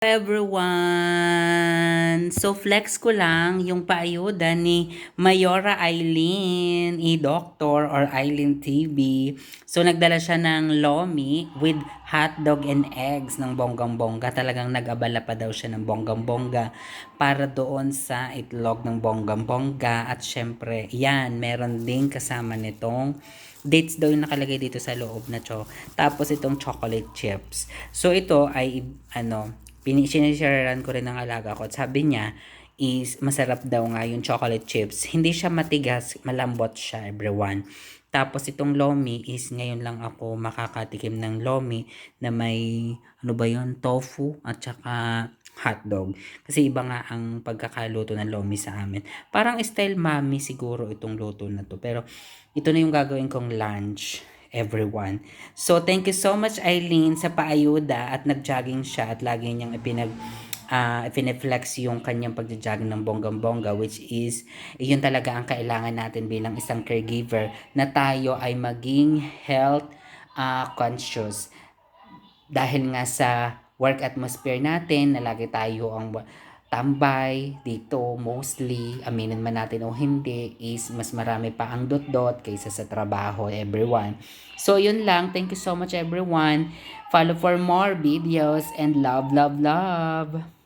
everyone! So, flex ko lang yung paayuda ni Mayora Eileen, e-doctor or Eileen TV. So, nagdala siya ng lomi with hotdog and eggs ng bonggang-bongga. Talagang nag-abala pa daw siya ng bonggang-bongga para doon sa itlog ng bonggang-bongga. At syempre, yan, meron din kasama nitong dates daw yung nakalagay dito sa loob na cho. Tapos itong chocolate chips. So, ito ay, ano, Pinisharean ko rin ng alaga ko at sabi niya is masarap daw nga yung chocolate chips. Hindi siya matigas, malambot siya everyone. Tapos itong lomi is ngayon lang ako makakatikim ng lomi na may ano ba yun, tofu at saka hotdog. Kasi iba nga ang pagkakaluto ng lomi sa amin. Parang style mami siguro itong luto na to. Pero ito na yung gagawin kong lunch everyone. So, thank you so much, Eileen, sa paayuda at nag-jogging siya at lagi niyang ipinag uh, ipineflex yung kanyang pagja-jogging ng bonggang-bongga which is yun talaga ang kailangan natin bilang isang caregiver na tayo ay maging health uh, conscious dahil nga sa work atmosphere natin na lagi tayo ang tambay dito mostly, aminin man natin o hindi, is mas marami pa ang dot-dot kaysa sa trabaho, everyone. So, yun lang. Thank you so much, everyone. Follow for more videos and love, love, love.